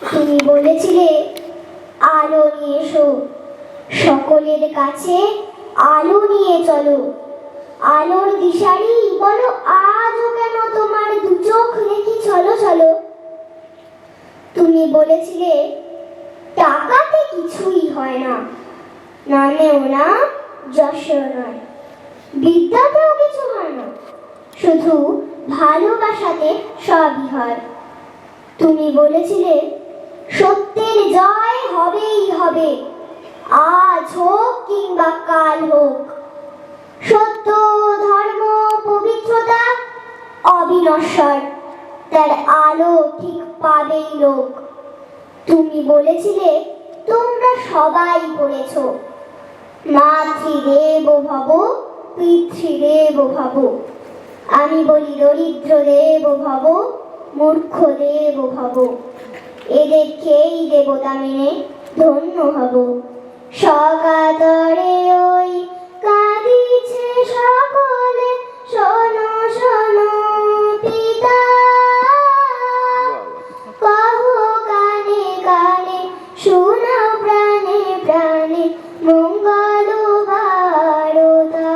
তুমি বলেছিলে, আলো নিয়ে এসো। সকলের কাছে আলো নিয়ে চলো। আলোর দিশারি বলো, আজও কেন তোমার দু চোখ দেখি চলো চলো। তুমি বলেছিলে, টাকাতে কিছুই হয় না। নামেও না যশও নয়। বিদ্যাতেও কিছু হয় না। শুধু ভালোবাসাতে সবই হয়। তুমি বলেছিলে সত্যের জয় হবেই হবে। আজ হোক কিংবা কাল হোক, সত্য, ধর্ম, পবিত্রতা অবিনশ্বর, তার আলো ঠিক পাবেই লোক। তুমি বলেছিলে, তোমরা সবাই পড়েছ মাতৃদেব ভব, পিতৃদেব ভব। আমি বলি দরিদ্র দেব ভব মূর্খ দেব ভব। এদের খেয়েই দেবতা মেনে ধন্য হব। সকাতরে ওই কাঁদিছে সকলে, শোনো শোনো, পিতা। কহ কানে কানে, শোনা প্রাণে, মঙ্গল ভারতা।